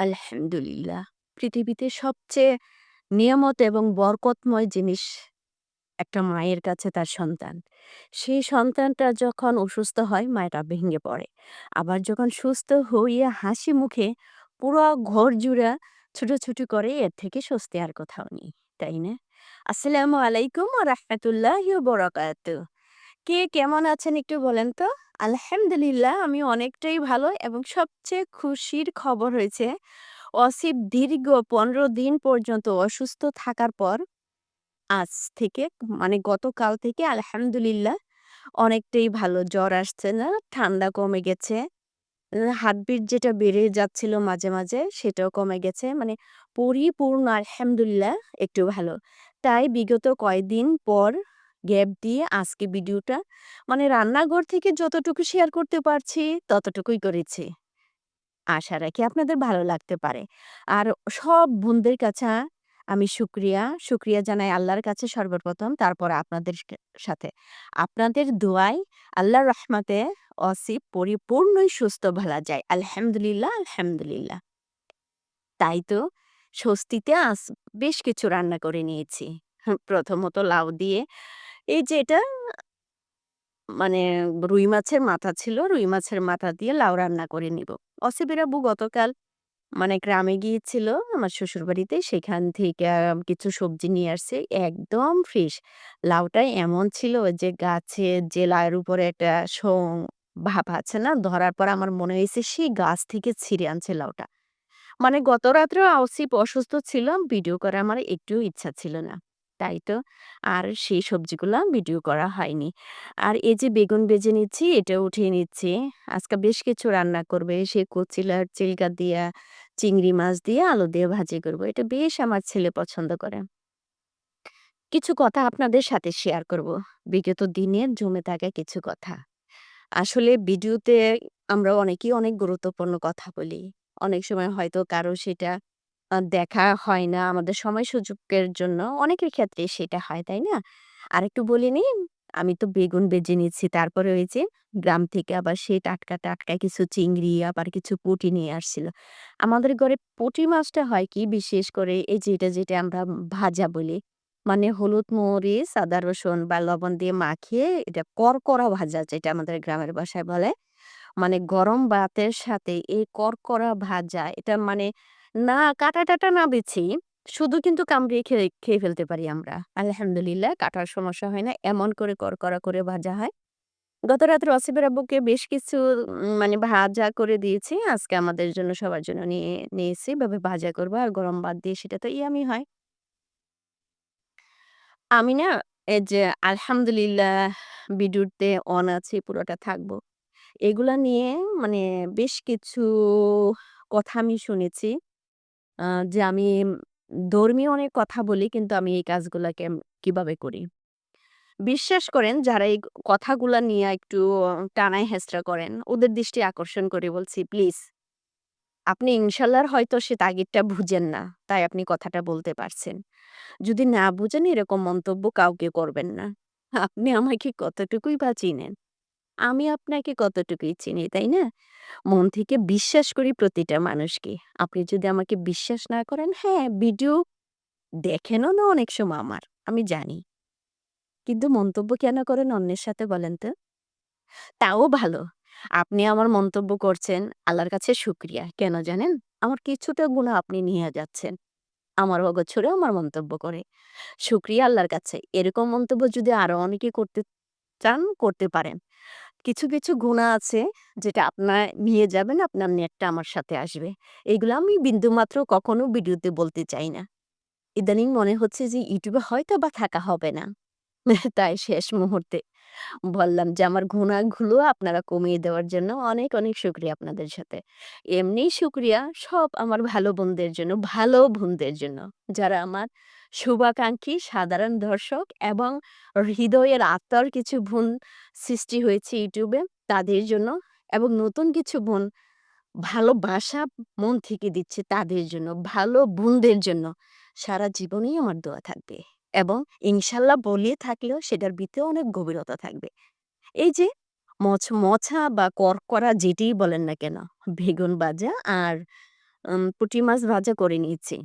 আলহামদুলিল্লাহ। পৃথিবীতে সবচেয়ে নিয়ামত এবং বরকতময় জিনিস একটা মায়ের কাছে তার সন্তান। সেই সন্তানটা যখন অসুস্থ হয়, মায়েরা ভেঙে পড়ে। আবার যখন সুস্থ হইয়া হাসি মুখে পুরো ঘর জুড়া ছুটোছুটি করে, এর থেকে স্বস্তি আর কোথাও নেই। তাই না? আসসালামু আলাইকুম রাহমাতুল্লাহি ওয়া বারাকাতুহু। কে কেমন আছেন একটু বলেন তো? আলহামদুলিল্লাহ আমি অনেকটাই ভালো এবং সবচেয়ে খুশির খবর হয়েছে অসিফ দীর্ঘ ১৫ দিন পর্যন্ত অসুস্থ থাকার পর আজ থেকে মানে গতকাল থেকে আলহামদুলিল্লাহ অনেকটাই ভালো। জ্বর আসছে না, ঠান্ডা কমে গেছে। হার্টবিট যেটা বেড়ে যাচ্ছিল মাঝে, মাঝে সেটাও কমে গেছে। মানে পরিপূর্ণ আলহামদুলিল্লাহ একটু ভালো। তাই বিগত কয়েকদিন পর গ্যাপ দিয়ে আজকে ভিডিওটা মানে রান্নাঘর থেকে যতটুকু শেয়ার করতে পারছি ততটুকুই করেছি। আশা রাখি আপনাদের ভালো লাগতে পারে। আর সব বোনদের কাছে আমি শুকরিয়া, শুকরিয়া জানাই আল্লাহর কাছে সর্বপ্রথম তারপর আপনাদের সাথে। আপনাদের দোয়ায় আল্লাহর রহমতে অসিফ পরিপূর্ণই সুস্থ ভালা যায়। আলহামদুলিল্লাহ, আলহামদুলিল্লাহ। তাই তো স্বস্তিতে আজ বেশ কিছু রান্না করে নিয়েছি। প্রথমত লাউ দিয়ে এই যে এটা মানে রুই মাছের মাথা ছিল, রুই মাছের মাথা দিয়ে লাউ রান্না করে নিব। অসিফের আব্বু গতকাল মানে গ্রামে গিয়েছিল আমার শ্বশুরবাড়িতে। সেখান থেকে কিছু সবজি নিয়ে আসছে। একদম ফ্রেশ। লাউটা এমন ছিল যে গাছের যে লাউয়ের উপরে একটা সং ভাব আছে না? ধরার পর আমার মনে হয়েছে সেই গাছ থেকে ছিঁড়ে আনছে লাউটা। মানে গত রাত্রেও অসিফ অসুস্থ ছিলাম ভিডিও করার আমার একটুও ইচ্ছা ছিল না। তাই তো আর সেই সবজিগুলো ভিডিও করা হয়নি। আর এই যে বেগুন বেজে নিচ্ছি এটা উঠিয়ে নিচ্ছি। আজকে বেশ কিছু রান্না করবে। সে কচিলার চিলকা দিয়া, চিংড়ি মাছ দিয়ে, আলু দিয়ে ভাজি করব। এটা বেশ আমার ছেলে পছন্দ করে। কিছু কথা আপনাদের সাথে শেয়ার করব। বিগত দিনের জমে থাকা কিছু কথা। আসলে ভিডিওতে আমরা অনেকেই অনেক গুরুত্বপূর্ণ কথা বলি। অনেক সময় হয়তো কারও সেটা দেখা হয় না। আমাদের সময় সুযোগের জন্য অনেকের ক্ষেত্রে সেটা হয়, তাই না? আরেকটু বলে নিই, আমি তো বেগুন বেজে নিচ্ছি। তারপরে ওই যে গ্রাম থেকে আবার সেই টাটকা, টাটকা কিছু চিংড়ি আবার কিছু পুঁটি নিয়ে আসছিল। আমাদের ঘরে পুঁটি মাছটা হয় কি বিশেষ করে এই যেটা, যেটা আমরা ভাজা বলি। মানে হলুদ, মরিচ, আদা, রসুন বা লবণ দিয়ে মাখিয়ে এটা করকরা ভাজা যেটা আমাদের গ্রামের ভাষায় বলে। মানে গরম ভাতের সাথে এই করকরা ভাজা এটা মানে না, কাটা-টাটা না বেছেই শুধু কিন্তু কামড়িয়ে খেয়ে খেয়ে ফেলতে পারি আমরা। আলহামদুলিল্লাহ, কাটার সমস্যা হয় না। এমন করে করকরা করে ভাজা হয়। গত রাত্রে অসিফের আব্বুকে বেশ কিছু মানে ভাজা করে দিয়েছি। আজকে আমাদের জন্য সবার জন্য নিয়ে, নিয়েছি। এভাবে ভাজা করব আর গরম ভাত দিয়ে সেটা তো ইয়াম্মি হয়। আমি না, এই যে আলহামদুলিল্লাহ ভিডিওতে অন আছি, পুরোটা থাকব। এগুলা নিয়ে মানে বেশ কিছু কথা আমি শুনেছি। যে আমি ধর্মীয় অনেক কথা বলি, কিন্তু আমি এই কাজগুলাকে কীভাবে করি। বিশ্বাস করেন, যারা এই কথাগুলা নিয়ে একটু টানায় হেচড়া করেন, ওদের দৃষ্টি আকর্ষণ করে বলছি, প্লিজ, আপনি ইনশাল্লাহর হয়তো সে তাগিদটা বুঝেন না। তাই আপনি কথাটা বলতে পারছেন। যদি না বুঝেন, এরকম মন্তব্য কাউকে করবেন না। আপনি আমাকে কতটুকুই বা চিনেন? আমি আপনাকে কতটুকুই চিনি, তাই না? মন থেকে বিশ্বাস করি প্রতিটা মানুষকে। আপনি যদি আমাকে বিশ্বাস না করেন, হ্যাঁ, ভিডিও দেখেনও না অনেক সময় আমার। আমি জানি। কিন্তু মন্তব্য কেন করেন অন্যের সাথে বলেন তো? তাও ভালো। আপনি আমার মন্তব্য করছেন, আল্লাহর কাছে শুকরিয়া। কেন জানেন? আমার কিছুটা গুণ আপনি নিয়ে যাচ্ছেন। আমার অগোচরে আমার মন্তব্য করে। শুকরিয়া আল্লাহর কাছে। এরকম মন্তব্য যদি আরও অনেকে করতে চান, করতে পারেন। কিছু, কিছু গুণা আছে যেটা আপনার নিয়ে যাবেন, আপনার নেটটা আমার সাথে আসবে। এগুলো আমি বিন্দুমাত্র কখনো ভিডিওতে বলতে চাই না। ইদানিং মনে হচ্ছে যে ইউটিউবে হয়তো বা থাকা হবে না। তাই শেষ মুহূর্তে বললাম যে আমার গুনাহগুলো আপনারা কমিয়ে দেওয়ার জন্য অনেক, অনেক শুকরিয়া আপনাদের সাথে। এমনিই শুকরিয়া সব আমার ভালো বোনদের জন্য, ভালো বোনদের জন্য। যারা আমার শুভাকাঙ্ক্ষী সাধারণ দর্শক এবং হৃদয়ের আত্মার কিছু বোন সৃষ্টি হয়েছে ইউটিউবে তাদের জন্য এবং নতুন কিছু বোন ভালোবাসা মন থেকে দিচ্ছে তাদের জন্য, ভালো বোনদের জন্য। সারা জীবনেই আমার দোয়া থাকবে এবং ইনশাল্লাহ বলে থাকলেও সেটার ভিতরে অনেক গভীরতা থাকবে। এই যে মচ মছা বা করকরা যেটিই বলেন না কেন, বেগুন ভাজা আর পুঁটি মাছ ভাজা করে নিয়েছি।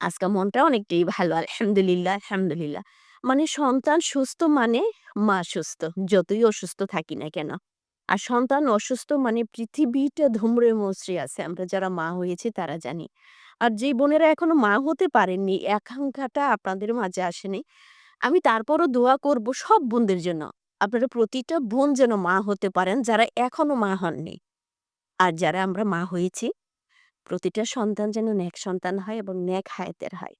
আজকে মনটা অনেকটাই ভালো আলহামদুলিল্লাহ, আলহামদুলিল্লাহ। মানে সন্তান সুস্থ মানে মা সুস্থ। যতই অসুস্থ থাকি না কেন। আর সন্তান অসুস্থ মানে পৃথিবীটা ধুমড়ে মুচড়ে আছে। আমরা যারা মা হয়েছি তারা জানি। আর যে বোনেরা এখনও মা হতে পারেননি, আকাঙ্খাটা আপনাদের মাঝে আসেনি। আমি তারপরও দোয়া করব সব বোনদের জন্য। আপনারা প্রতিটা বোন যেন মা হতে পারেন যারা এখনও মা হননি। আর যারা আমরা মা হয়েছি, প্রতিটা সন্তান যেন ন্যাক সন্তান হয় এবং ন্যাক হায়াতের হয়।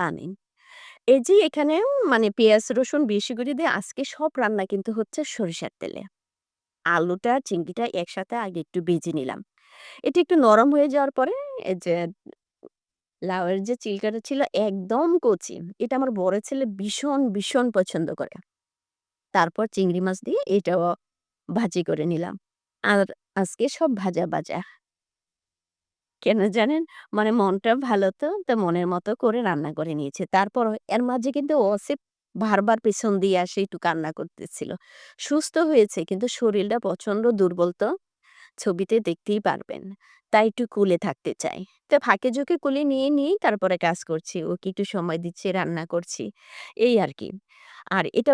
আমিন। এই যে এখানে মানে পেঁয়াজ, রসুন বেশি করে দিয়ে আজকে সব রান্না কিন্তু হচ্ছে সরিষার তেলে। আলুটা, চিংড়িটা একসাথে আগে একটু ভেজে নিলাম। এটা একটু নরম হয়ে যাওয়ার পরে যে লাউয়ের যে চিলকাটা ছিল একদম কচি। এটা আমার বড় ছেলে ভীষণ, ভীষণ পছন্দ করে। তারপর চিংড়ি মাছ দিয়ে এটাও ভাজি করে নিলাম। আর আজকে সব ভাজা, ভাজা। কেন জানেন? মানে মনটা ভালো তো, তো মনের মতো করে রান্না করে নিয়েছে তারপর এর মাঝে কিন্তু অসিফ বারবার পেছন দিয়ে আসে একটু কান্না করতেছিল। সুস্থ হয়েছে কিন্তু শরীরটা প্রচণ্ড দুর্বল তো। ছবিতে দেখতেই পারবেন। তাই একটু কুলে থাকতে চাই। তো ফাঁকে ঝোঁকে কুলে নিয়ে নিয়েই তারপরে কাজ করছি। ওকে একটু সময় দিচ্ছি, রান্না করছি। এই আর কি আর এটা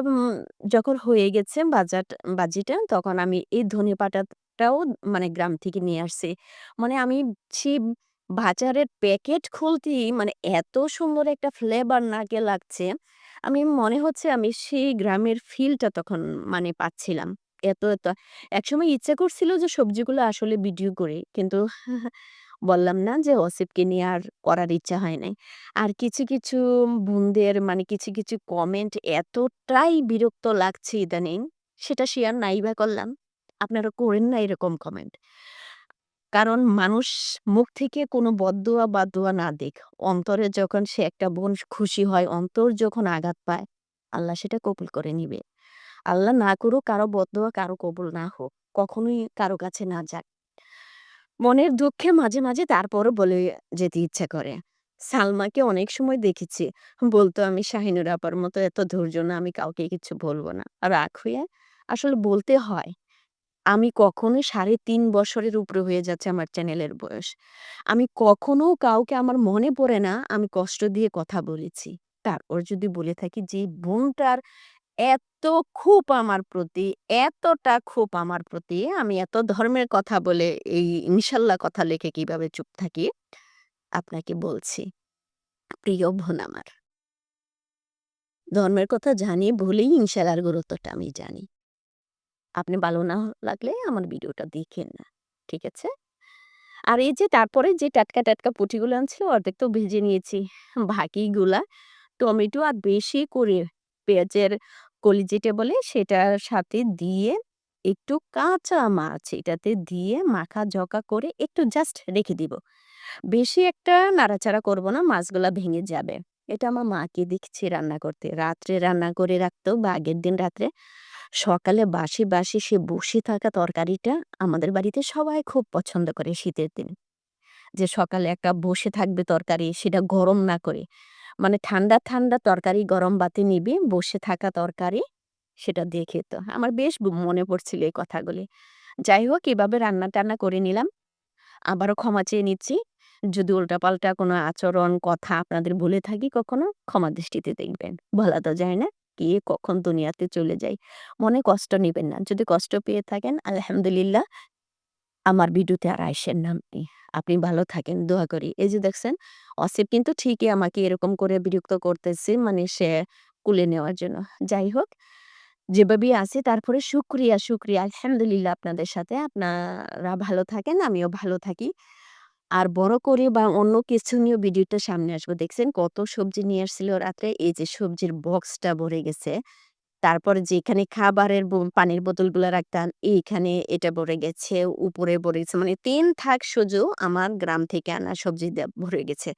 যখন হয়ে গেছে বাজাট বাজিটা তখন আমি এই ধনে ধনেপাতাটাও মানে গ্রাম থেকে নিয়ে আসছি। মানে আমি সেই বাজারের প্যাকেট খুলতেই মানে এত সুন্দর একটা ফ্লেভার নাকে লাগছে। আমি মনে হচ্ছে আমি সেই গ্রামের ফিলটা তখন মানে পাচ্ছিলাম। এত, এত একসময় ইচ্ছা করছিল যে সবজিগুলো আসলে ভিডিও করি। কিন্তু বললাম না যে অসিফকে নিয়ে আর করার ইচ্ছা হয় নাই। আর কিছু, কিছু বোনদের মানে কিছু, কিছু কমেন্ট এতটাই বিরক্ত লাগছে ইদানিং, সেটা শেয়ার নাই বা করলাম। আপনারা করেন না এরকম কমেন্ট। কারণ মানুষ মুখ থেকে কোনো বদদোয়া বা দোয়া না দেখ অন্তরে যখন সে একটা বোন খুশি হয়, অন্তর যখন আঘাত পায়, আল্লাহ সেটা কবুল করে নিবে। আল্লাহ না করুক কারও বদদোয়া কারও কবুল না হোক। কখনোই কারও কাছে না যাক। মনের দুঃখে মাঝে, মাঝে তারপরও বলে যেতে ইচ্ছা করে। সালমাকে অনেক সময় দেখেছি। বলতো আমি শাহিনুর আপার মতো এত ধৈর্য না, আমি কাউকে কিছু বলব না। রাগ হয়ে আসলে বলতে হয়। আমি কখনো ৩.৫ বছরের উপরে হয়ে যাচ্ছে আমার চ্যানেলের বয়স। আমি কখনো কাউকে আমার মনে পড়ে না আমি কষ্ট দিয়ে কথা বলেছি। তারপর যদি বলে থাকি যে বোনটার এত ক্ষোভ আমার প্রতি, এতটা ক্ষোভ আমার প্রতি, আমি এত ধর্মের কথা বলে এই ইনশাল্লাহ কথা লিখে কীভাবে চুপ থাকি, আপনাকে বলছি। প্রিয় বোন আমার। ধর্মের কথা জানি বলেই ইনশাল্লাহর গুরুত্বটা আমি জানি। আপনি ভালো না লাগলে আমার ভিডিওটা দেখেন না। ঠিক আছে? আর এই যে তারপরে যে টাটকা, টাটকা পুঁটিগুলো আনছিল অর্ধেক তো ভেজে নিয়েছি। বাকিগুলা টমেটো আর বেশি করে পেঁয়াজের কলি যেটা বলে সেটার সাথে দিয়ে একটু কাঁচা মাছ এটাতে দিয়ে মাখা ঝকা করে একটু জাস্ট রেখে দিব। বেশি একটা নাড়াচাড়া করব না, মাছগুলা ভেঙে যাবে। এটা আমার মাকে দেখছি রান্না করতে। রাত্রে রান্না করে রাখতো বা আগের দিন রাত্রে। সকালে বাসি, বাসি সে বসে থাকা তরকারিটা আমাদের বাড়িতে সবাই খুব পছন্দ করে শীতের দিনে। যে সকালে একটা বসে থাকবে তরকারি সেটা গরম না করে। মানে ঠান্ডা, ঠান্ডা তরকারি গরম ভাতে নিবে, বসে থাকা তরকারি সেটা দিয়ে খেত। আমার বেশ মনে পড়ছিল এই কথাগুলি। যাই হোক এভাবে রান্না-টান্না করে নিলাম। আবারও ক্ষমা চেয়ে নিচ্ছি। যদি উল্টাপাল্টা কোনো আচরণ, কথা আপনাদের বলে থাকি কখনো ক্ষমা দৃষ্টিতে দেখবেন। বলা তো যায় না, কে কখন দুনিয়াতে চলে যায়। মনে কষ্ট নিবেন না। যদি কষ্ট পেয়ে থাকেন আলহামদুলিল্লাহ আমার ভিডিওতে আর আইসেন না আপনি। ভালো থাকেন, দোয়া করি। এই যে দেখছেন অসিফ কিন্তু ঠিকই আমাকে এরকম করে বিরক্ত করতেছে মানে সে কুলে নেওয়ার জন্য। যাই হোক, যেভাবেই আছি তারপরে শুকরিয়া, শুকরিয়া আলহামদুলিল্লাহ আপনাদের সাথে। আপনারা ভালো থাকেন, আমিও ভালো থাকি। আর বড় করে বা অন্য কিছু নিয়েও ভিডিওটা সামনে আসব। দেখছেন কত সবজি নিয়ে আসছিল রাত্রে? এই যে সবজির বক্সটা ভরে গেছে। তারপরে যেখানে খাবারের ব পানির বোতলগুলা রাখতাম এইখানে এটা ভরে গেছে, উপরে ভরে গেছে। মানে ৩ থাক সোজো আমার গ্রাম থেকে আনা সবজি ভরে গেছে।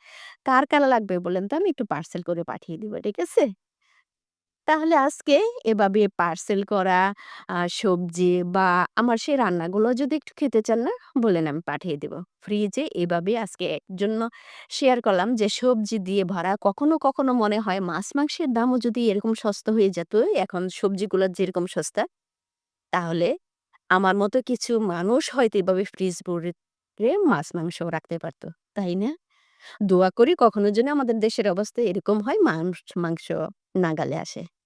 কার, কার লাগবে বলেন তো? আমি একটু পার্সেল করে পাঠিয়ে দিব। ঠিক আছে? তাহলে আজকে এভাবে পার্সেল করা সবজি বা আমার সেই রান্নাগুলো যদি একটু খেতে চান না, বলেন আমি পাঠিয়ে দিব। ফ্রিজে এভাবে আজকে একজন্য শেয়ার করলাম যে সবজি দিয়ে ভরা। কখনো, কখনো মনে হয় মাছ-মাংসের দামও যদি এরকম সস্তা হয়ে যেত, এখন সবজিগুলো যেরকম সস্তা, তাহলে আমার মতো কিছু মানুষ হয়তো এভাবে ফ্রিজ ভরে মাছ-মাংস রাখতে পারত। তাই না? দোয়া করি কখনো যেন আমাদের দেশের অবস্থা এরকম হয় মাংস মাংস নাগালে আসে।